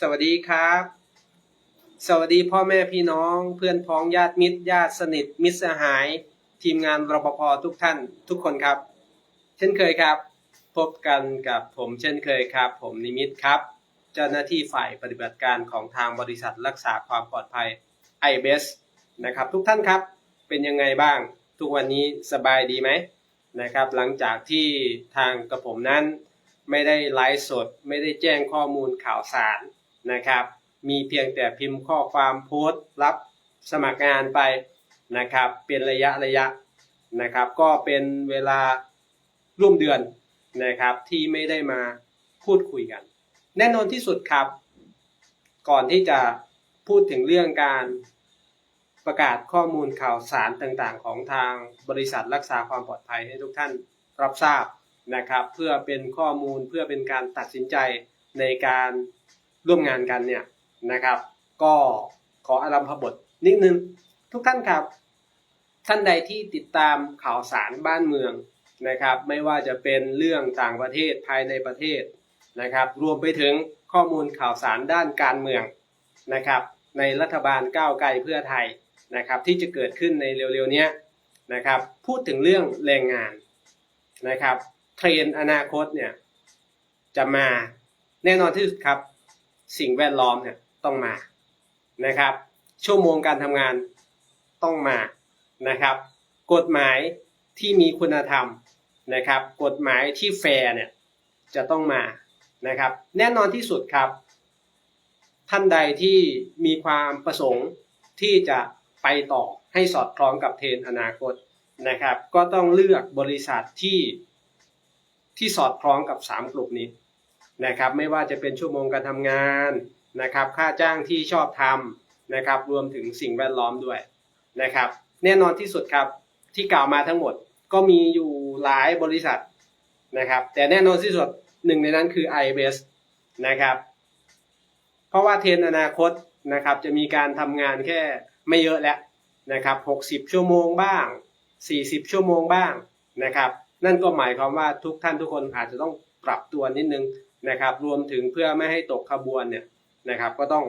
สวัสดีครับ สวัสดีพ่อแม่พี่น้อง เพื่อนพ้องญาติมิตรญาติสนิทมิตรสหาย ทีมงานรปภทุกท่านทุกคนครับ เช่นเคยครับ พบกันกับผมเช่นเคยครับ ผมนิมิตครับ เจ้าหน้าที่ฝ่ายปฏิบัติการของทางบริษัทรักษาความปลอดภัย i b e s นะครับทุกท่านครับเป็นยังไงบ้าง ทุกวันนี้สบายดีไหมนะครับ หลังจากที่ทางกระผมนั้นไม่ได้ไลฟ์สด ไม่ได้แจ้งข้อมูลข่าวสาร นะครับ มีเพียงแต่พิมพ์ข้อความโพสต์รับสมัครงานไปนะครับ เป็นระยะระยะนะครับ ก็เป็นเวลาร่วมเดือนนะครับที่ไม่ได้มาพูดคุยกัน แน่นอนที่สุดครับ ก่อนที่จะพูดถึงเรื่องการประกาศข้อมูลข่าวสารต่างๆ ของทางบริษัทรักษาความปลอดภัยให้ทุกท่านรับทราบนะครับ เพื่อเป็นข้อมูลเพื่อเป็นการตัดสินใจในการ ร่วมงานกันเนี่ยนะครับ ก็ขออารัมพบทนิดนึง ทุกท่านครับ ท่านใดที่ติดตามข่าวสารบ้านเมืองนะครับ ไม่ว่าจะเป็นเรื่องต่างประเทศภายในประเทศนะครับ รวมไปถึงข้อมูลข่าวสารด้านการเมืองนะครับ ในรัฐบาลก้าวไกลเพื่อไทยนะครับ ที่จะเกิดขึ้นในเร็วๆนี้นะครับ พูดถึงเรื่องแรงงานนะครับ เทรนอนาคตเนี่ยจะมาแน่นอนที่สุดครับ สิ่งแวดล้อมเนี่ยต้องมานะครับ ชั่วโมงการทำงานต้องมานะครับ กฎหมายที่มีคุณธรรมนะครับ กฎหมายที่แฟร์เนี่ยจะต้องมานะครับ แน่นอนที่สุดครับ ท่านใดที่มีความประสงค์ที่จะไปต่อให้สอดคล้องกับเทรนอนาคตนะครับ ก็ต้องเลือกบริษัทที่ที่สอดคล้องกับ 3 กลุ่มนี้ นะครับ ไม่ว่าจะเป็นชั่วโมงการทำงานนะครับ ค่าจ้างที่ชอบทำนะครับ รวมถึงสิ่งแวดล้อมด้วยนะครับ แน่นอนที่สุดครับที่กล่าวมาทั้งหมดก็มีอยู่หลายบริษัทนะครับ แต่แน่นอนที่สุดหนึ่งในนั้นคือ i b s นะครับ เพราะว่าเทรนอนาคตนะครับ จะมีการทำงานแค่ไม่เยอะแล้วนะครับ60 ชั่วโมงบ้าง 40 ชั่วโมงบ้างนะครับ นั่นก็หมายความว่าทุกท่านทุกคนอาจจะต้องปรับตัวนิดนึง นะครับ รวมถึงเพื่อไม่ให้ตกขบวนเนี่ยนะครับ ก็ต้อง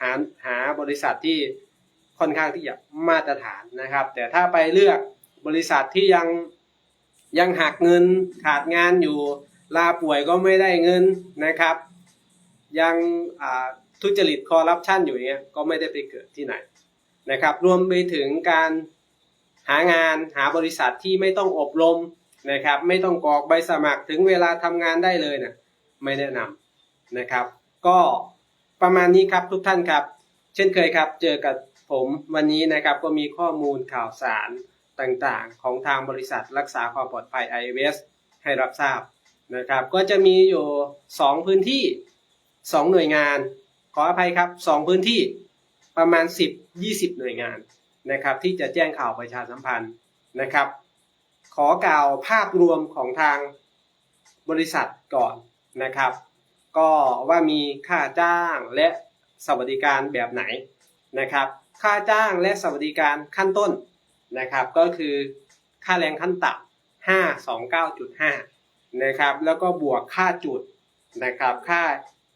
หาหาบริษัทที่ค่อนข้างที่จะมาตรฐานนะครับ แต่ถ้าไปเลือกบริษัทที่ยังยังหักเงินขาดงานอยู่ลาป่วยก็ไม่ได้เงินนะครับ ยังทุจริตคอร์รัปชันอยู่เงี้ยก็ไม่ได้ไปเกิดที่ไหนนะครับ รวมไปถึงการหางานหาบริษัทที่ไม่ต้องอบรมนะครับ ไม่ต้องกรอกใบสมัครถึงเวลาทำงานได้เลยนะ ไม่แนะนำนะครับ ก็ประมาณนี้ครับทุกท่านครับ เช่นเคยครับ เจอกับผมวันนี้นะครับก็มีข้อมูลข่าวสารต่างๆ ของทางบริษัทรักษาความปลอดภัย IWS ให้รับทราบนะครับ ก็จะมีอยู่ 2 พื้นที่ 2 หน่วยงาน ขออภัยครับ 2 พื้นที่ประมาณ 10-20 หน่วยงานนะครับ ที่จะแจ้งข่าวประชาสัมพันธ์นะครับ ขอกล่าวภาพรวมของทางบริษัทก่อน นะครับ ก็ว่ามีค่าจ้างและสวัสดิการแบบไหนนะครับ ค่าจ้างและสวัสดิการขั้นต้นนะครับ ก็คือค่าแรงขั้นต่ำ529.5นะครับ แล้วก็บวกค่าจุดนะครับ ค่า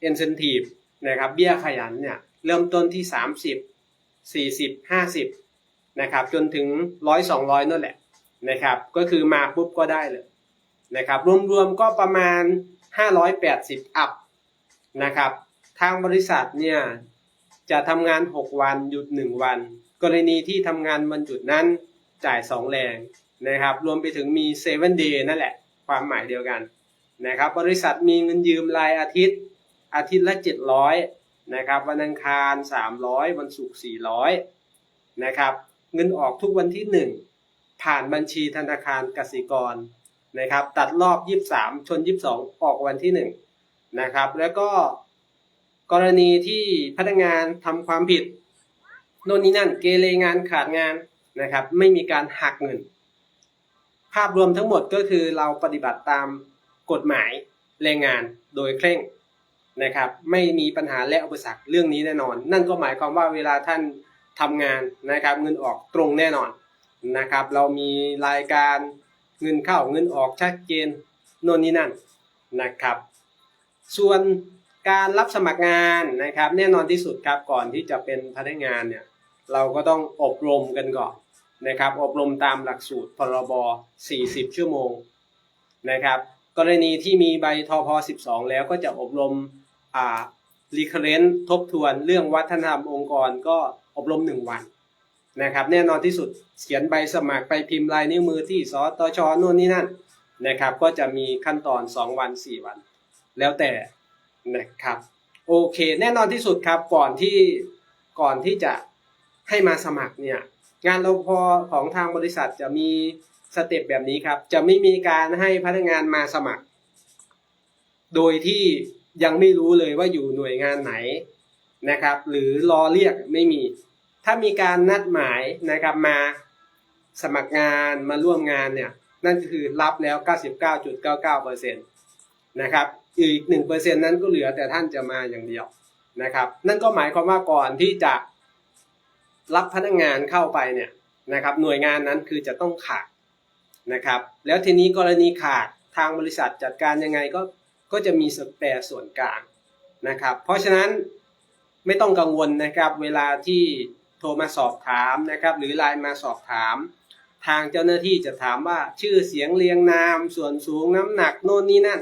incentive นะครับ เบี้ยขยันเนี่ยเริ่มต้นที่ 30 40 50นะครับจนถึง 100 200 นั่นแหละนะครับ ก็คือมาปุ๊บก็ได้เลยนะครับ รวมๆก็ประมาณ 580 อัพนะครับ ทางบริษัทเนี่ยจะทำงาน 6 วันหยุด 1 วัน กรณีที่ทำงานวันหยุดนั้นจ่าย 2 แรงนะครับ รวมไปถึงมี 7 day นั่นแหละ ความหมายเดียวกันนะครับ บริษัทมีเงินยืมรายอาทิตย์ อาทิตย์ละ 700นะครับ วันอังคาร 300 วันศุกร์ 400นะครับ เงินออกทุกวันที่ 1 ผ่านบัญชีธนาคารกสิกร นะครับ ตัดรอบ 23 ชน 22 ออกวันที่ 1 นะครับ แล้วก็กรณีที่พนักงานทำความผิดโน่นนี่นั่นเกเรงานขาดงานนะครับ ไม่มีการหักเงิน ภาพรวมทั้งหมดก็คือเราปฏิบัติตามกฎหมายแรงงานโดยเคร่งนะครับ ไม่มีปัญหาและอุปสรรคเรื่องนี้แน่นอน นั่นก็หมายความว่าเวลาท่านทำงานนะครับ เงินออกตรงแน่นอนนะครับ เรามีรายการ เงินเข้าเงินออกชัดเจนโน่นนี่นั่นนะครับ ส่วนการรับสมัครงานนะครับ แน่นอนที่สุดครับก่อนที่จะเป็นพนักงานเนี่ยเราก็ต้องอบรมกันก่อนนะครับ อบรมตามหลักสูตรพรบ 40 ชั่วโมงนะครับ กรณีที่มีใบทพ12 แล้วก็จะอบรมอ่า recurrent ทบทวนเรื่องวัฒนธรรมองค์กรก็อบรม 1 วัน นะครับแน่นอนที่สุดเขียนใบสมัครไปพิมพ์ลายนิ้วมือที่สตชโน่นนี่นั่นนะครับก็จะมีขั้นตอน 2 วัน 4 วัน แล้วแต่นะครับโอเค แน่นอนที่สุดครับก่อนที่ก่อนที่จะให้มาสมัครเนี่ยงานรปภของทางบริษัทจะมีสเต็ปแบบนี้ครับ จะไม่มีการให้พนักงานมาสมัคร โดยที่ยังไม่รู้เลยว่าอยู่หน่วยงานไหนนะครับ หรือรอเรียกไม่มี ถ้ามีการนัดหมายนะครับมาสมัครงานมาร่วมงานเนี่ยนั่นก็คือรับแล้ว 99.99%นะครับอีก 1%นั้นก็เหลือแต่ท่านจะมาอย่างเดียวนะครับ นั่นก็หมายความว่าก่อนที่จะรับพนักงานเข้าไปเนี่ยนะครับหน่วยงานนั้นคือจะต้องขาดนะครับ แล้วทีนี้กรณีขาดทางบริษัทจัดการยังไงก็ก็จะมีสแปรส่วนกลางนะครับ เพราะฉะนั้นไม่ต้องกังวลนะครับเวลาที่ โทรมาสอบถามนะครับ หรือไลน์มาสอบถาม ทางเจ้าหน้าที่จะถามว่าชื่อเสียงเรียงนาม ส่วนสูงน้ำหนักโน่นนี่นั่น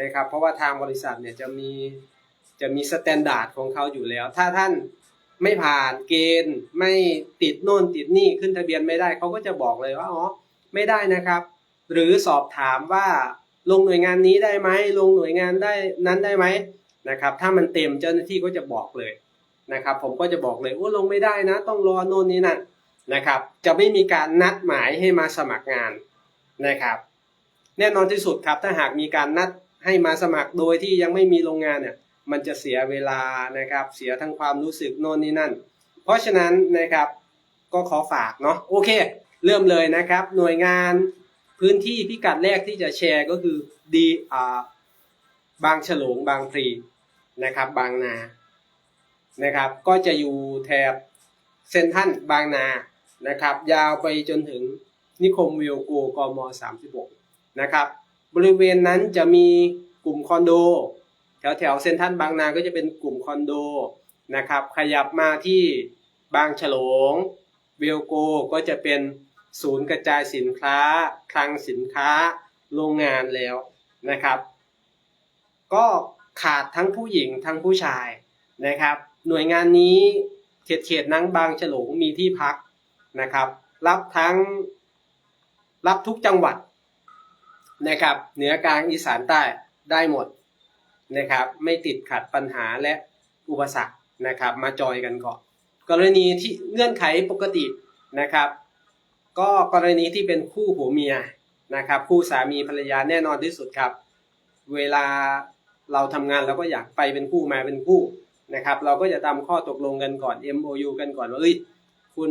นะครับ เพราะว่าทางบริษัทเนี่ยจะมีจะมีสแตนดาร์ดของเขาอยู่แล้ว ถ้าท่านไม่ผ่านเกณฑ์ไม่ติดโน่นติดนี่ขึ้นทะเบียนไม่ได้เขาก็จะบอกเลยว่าอ๋อไม่ได้นะครับ หรือสอบถามว่าลงหน่วยงานนี้ได้ไหมลงหน่วยงานได้นั้นได้ไหมนะครับ ถ้ามันเต็มเจ้าหน้าที่ก็จะบอกเลย นะครับ ผมก็จะบอกเลยว่าลงไม่ได้นะ ต้องรอโน่นนี่นั่นนะครับ จะไม่มีการนัดหมายให้มาสมัครงานนะครับ แน่นอนที่สุดครับ ถ้าหากมีการนัดให้มาสมัครโดยที่ยังไม่มีโรงงานเนี่ยมันจะเสียเวลานะครับ เสียทั้งความรู้สึกโน่นนี่นั่น เพราะฉะนั้นนะครับก็ขอฝากเนาะโอเค เริ่มเลยนะครับ หน่วยงานพื้นที่พิกัดแรกที่จะแชร์ก็คือดีอ่าบางฉลงบางพลีนะครับ บางนา นะครับ ก็จะอยู่แถบเซนทันบางนานะครับ ยาวไปจนถึงนิคมวิวโกกม36นะครับ บริเวณนั้นจะมีกลุ่มคอนโด แถวแถวเซนทันบางนาก็จะเป็นกลุ่มคอนโดนะครับ ขยับมาที่บางฉลงเวลโกก็จะเป็นศูนย์กระจายสินค้า คลังสินค้า โรงงานแล้วนะครับ ก็ขาดทั้งผู้หญิงทั้งผู้ชายนะครับ หน่วยงานนี้เขตเขตนังบางฉลงมีที่พักนะครับ รับทั้งรับทุกจังหวัดนะครับเหนือกลางอีสานใต้ได้หมดนะครับ ไม่ติดขัดปัญหาและอุปสรรคนะครับ มาจอยกันก่อนกรณีที่เงื่อนไขปกตินะครับ ก็กรณีที่เป็นคู่ผัวเมียนะครับ คู่สามีภรรยาแน่นอนที่สุดครับ เวลาเราทำงานเราก็อยากไปเป็นคู่มาเป็นคู่ นะครับ เราก็จะตามข้อตกลงกันก่อน MOU กันก่อนว่าเอ้ยคุณ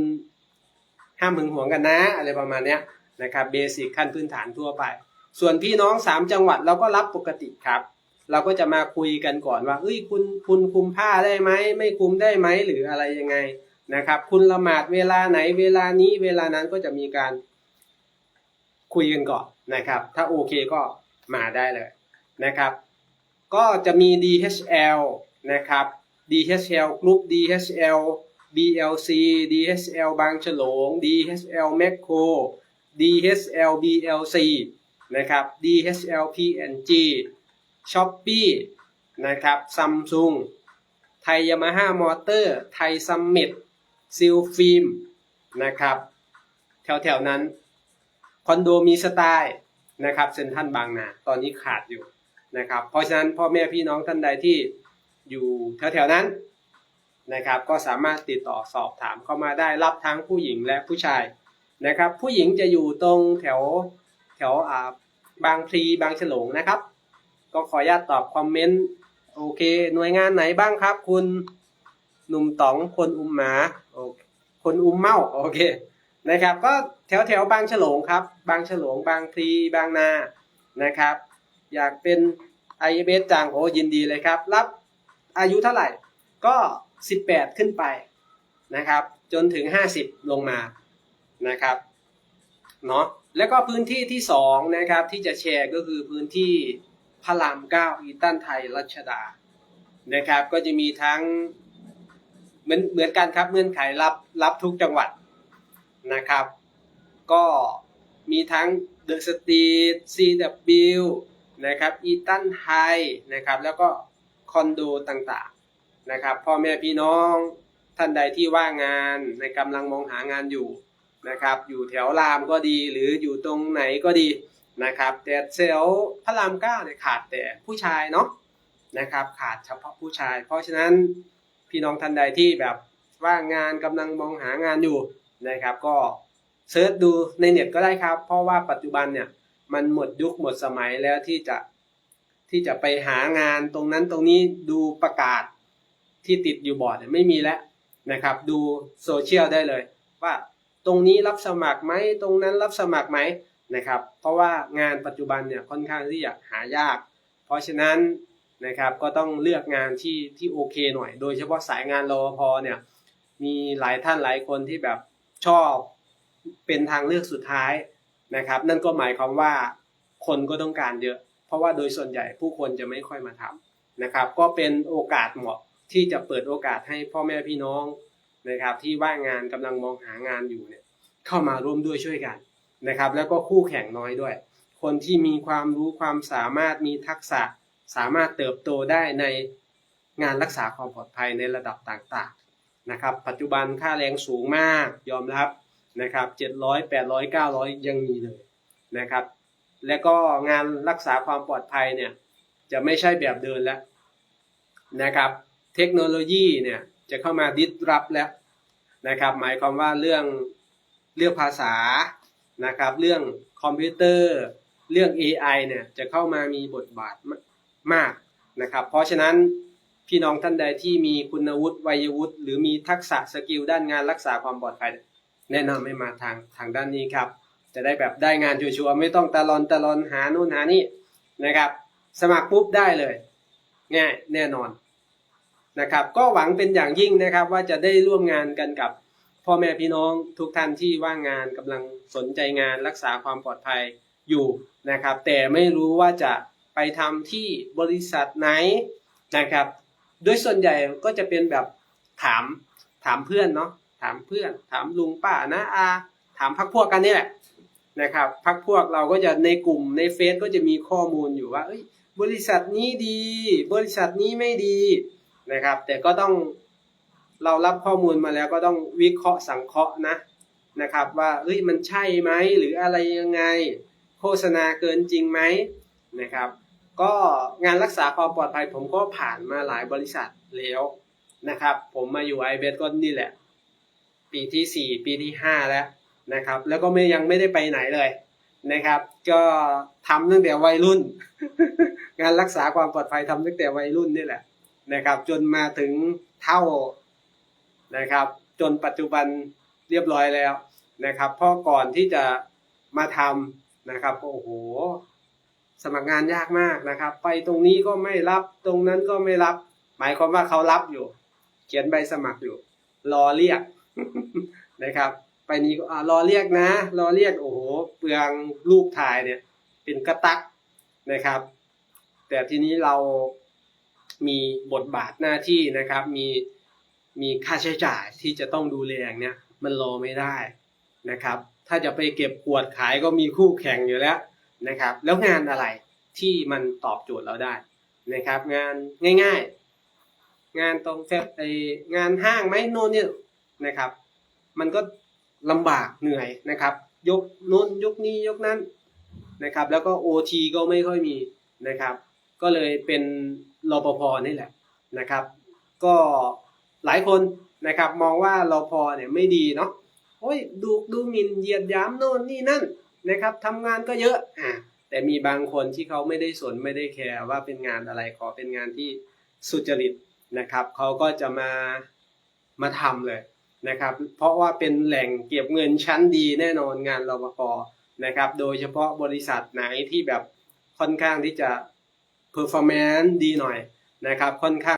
ห้ามหึงหวงกันนะ อะไรประมาณเนี้ยนะครับเบสิกขั้นพื้นฐานทั่วไป ส่วนพี่น้องสามจังหวัดเราก็รับปกติครับ เราก็จะมาคุยกันก่อนว่าเอ้ยคุณคุณคุมผ้าได้ไหมไม่คุมได้ไหมหรืออะไรยังไงนะครับ คุณละหมาดเวลาไหนเวลานี้เวลานั้นก็จะมีการคุยกันก่อนนะครับ ถ้าโอเคก็มาได้เลยนะครับ ก็จะมี DHL นะครับ DHL Group DHL BLC DHL บางฉลง DHL Macro DHL BLC นะครับ DHL P&G Shopee นะครับ Samsung ไทยยามาฮ่ามอเตอร์ ไทยซัมมิตซิลฟิล์มนะครับ แถวๆนั้น คอนโดมีสไตล์นะครับเซ็นทรัลบางนา ตอนนี้ขาดอยู่นะครับ เพราะฉะนั้นพ่อแม่พี่น้องท่านใดที่ อยู่แถวๆนั้นนะครับ ก็สามารถติดต่อสอบถามเข้ามาได้รับทั้งผู้หญิงและผู้ชายนะครับ ผู้หญิงจะอยู่ตรงแถวแถวอ่าบางพลีบางฉลงนะครับ ก็ขออนุญาตตอบคอมเมนต์โอเค หน่วยงานไหนบ้างครับ คุณหนุ่มต๋องคนอุ้มหมาโอเคคนอุ้มเมาโอเคนะครับ ก็แถวแถวบางฉลงครับ บางฉลง บางพลีบางนานะครับ อยากเป็นไอเอสจางโอยินดีเลยครับ รับ อายุเท่าไหร่ก็ 18 ขึ้นไปนะครับ จนถึง 50 ลงมานะครับเนาะแล้วก็พื้นที่ที่2นะครับที่จะแชร์ก็คือพื้นที่พระรามเก้าอีตันไทยรัชดานะครับ ก็จะมีทั้งเหมือนเหมือนกันครับเงื่อนไขรับรับทุกจังหวัดนะครับ ก็มีทั้ง The Street CW นะครับ e t a n High นะครับแล้วก็ คอนโดต่างๆนะครับพ่อแม่พี่น้องท่านใดที่ว่างงานในกำลังมองหางานอยู่นะครับอยู่แถวรามก็ดีหรืออยู่ตรงไหนก็ดีนะครับแต่แถวพระรามเก้าเนี่ยขาดแต่ผู้ชายเนาะนะครับขาดเฉพาะผู้ชาย เพราะฉะนั้นพี่น้องท่านใดที่แบบว่างงานกำลังมองหางานอยู่นะครับ ก็เซิร์ชดูในเน็ตก็ได้ครับ เพราะว่าปัจจุบันเนี่ยมันหมดยุคหมดสมัยแล้วที่จะ ที่จะไปหางานตรงนั้นตรงนี้ดูประกาศที่ติดอยู่บอร์ดไม่มีแล้วนะครับ ดูโซเชียลได้เลย ว่าตรงนี้รับสมัครไหมตรงนั้นรับสมัครไหมนะครับ เพราะว่างานปัจจุบันเนี่ยค่อนข้างที่จะหายาก เพราะฉะนั้นนะครับก็ต้องเลือกงานที่ที่โอเคหน่อย โดยเฉพาะสายงานรอพอเนี่ยมีหลายท่านหลายคนที่แบบชอบเป็นทางเลือกสุดท้ายนะครับ นั่นก็หมายความว่าคนก็ต้องการเยอะ เพราะว่าโดยส่วนใหญ่ผู้คนจะไม่ค่อยมาทำนะครับ ก็เป็นโอกาสเหมาะที่จะเปิดโอกาสให้พ่อแม่พี่น้องนะครับ ที่ว่างงานกำลังมองหางานอยู่เนี่ยเข้ามาร่วมด้วยช่วยกันนะครับ แล้วก็คู่แข่งน้อยด้วย คนที่มีความรู้ความสามารถมีทักษะสามารถเติบโตได้ในงานรักษาความปลอดภัยในระดับต่างๆนะครับ ปัจจุบันค่าแรงสูงมากยอมรับนะครับ700 800 900 ยังมีเลยนะครับ และก็งานรักษาความปลอดภัยเนี่ยจะไม่ใช่แบบเดินแล้วนะครับ เทคโนโลยีเนี่ยจะเข้ามาดิสรับแล้วนะครับ หมายความว่าเรื่องเรื่องภาษานะครับ เรื่องคอมพิวเตอร์เรื่อง AI เนี่ยจะเข้ามามีบทบาทมากนะครับ เพราะฉะนั้นพี่น้องท่านใดที่มีคุณวุฒิวัยวุฒิหรือมีทักษะสกิลด้านงานรักษาความปลอดภัยแนะนำให้มาทางทางด้านนี้ครับ จะได้แบบได้งานชัวร์ๆไม่ต้องตะลอนตะลอนหานู่นหานี่นะครับ สมัครปุ๊บได้เลย ง่ายแน่นอนนะครับ ก็หวังเป็นอย่างยิ่งนะครับว่าจะได้ร่วมงานกันกับพ่อแม่พี่น้องทุกท่านที่ว่างงานกำลังสนใจงานรักษาความปลอดภัยอยู่นะครับ แต่ไม่รู้ว่าจะไปทำที่บริษัทไหนนะครับ โดยส่วนใหญ่ก็จะเป็นแบบถามถามเพื่อนเนาะถามเพื่อน ถามลุงป้านะอาถามพักพวกกันนี่แหละ นะครับพักพวกเราก็จะในกลุ่มในเฟซก็จะมีข้อมูลอยู่ว่าบริษัทนี้ดี บริษัทนี้ไม่ดีนะครับ แต่ก็ต้องเรารับข้อมูลมาแล้วก็ต้องวิเคราะห์สังเคราะห์นะนะครับ ว่าเอ้ยมันใช่ไหมหรืออะไรยังไง โฆษณาเกินจริงไหมนะครับ ก็งานรักษาความปลอดภัยผมก็ผ่านมาหลายบริษัทแล้วนะครับ ผมมาอยู่ไอเบสก็นี่แหละ ปีที่สี่ปีที่ห้าแล้ว นะครับ แล้วก็ไม่ยังไม่ได้ไปไหนเลยนะครับ ก็ทำตั้งแต่วัยรุ่น งานรักษาความปลอดภัยทำตั้งแต่วัยรุ่นนี่แหละนะครับ จนมาถึงเท่านะครับ จนปัจจุบันเรียบร้อยแล้วนะครับเพราะก่อนที่จะมาทำนะครับโอ้โห สมัครงานยากมากนะครับ ไปตรงนี้ก็ไม่รับตรงนั้นก็ไม่รับ หมายความว่าเขารับอยู่ เขียนใบสมัครอยู่ รอเรียกนะครับ ไปนี้ก็อ่ารอเรียกนะ รอเรียกโอ้โหเปลืองรูปถ่ายเนี่ย เป็นกระตักนะครับ แต่ทีนี้เรามีบทบาทหน้าที่นะครับ มีมีค่าใช้จ่ายที่จะต้องดูแลอย่างเนี้ยมันรอไม่ได้นะครับ ถ้าจะไปเก็บขวดขายก็มีคู่แข่งอยู่แล้วนะครับ แล้วงานอะไรที่มันตอบโจทย์เราได้นะครับ งานง่าย ๆ งานตรงเฟซไองานห้างไหมโน่นเนี่ยนะครับ มันก็ ลำบากเหนื่อยนะครับ ยกโน้นยกนี้ยกนั้นนะครับ แล้วก็โอทีก็ไม่ค่อยมีนะครับ ก็เลยเป็นรปภนี่แหละนะครับ ก็หลายคนนะครับมองว่ารปภเนี่ยไม่ดีเนาะโอ้ยดูดูหมิ่นเหยียดยามโน่นนี่นั่นนะครับทำงานก็เยอะอะแต่มีบางคนที่เขาไม่ได้สนไม่ได้แคร์ว่าเป็นงานอะไรขอเป็นงานที่สุจริตนะครับเขาก็จะมามาทำเลย นะครับ เพราะว่าเป็นแหล่งเก็บเงินชั้นดีแน่นอนงานรปภนะครับ โดยเฉพาะบริษัทไหนที่แบบค่อนข้างที่จะ performance ดีหน่อยนะครับ ค่อนข้าง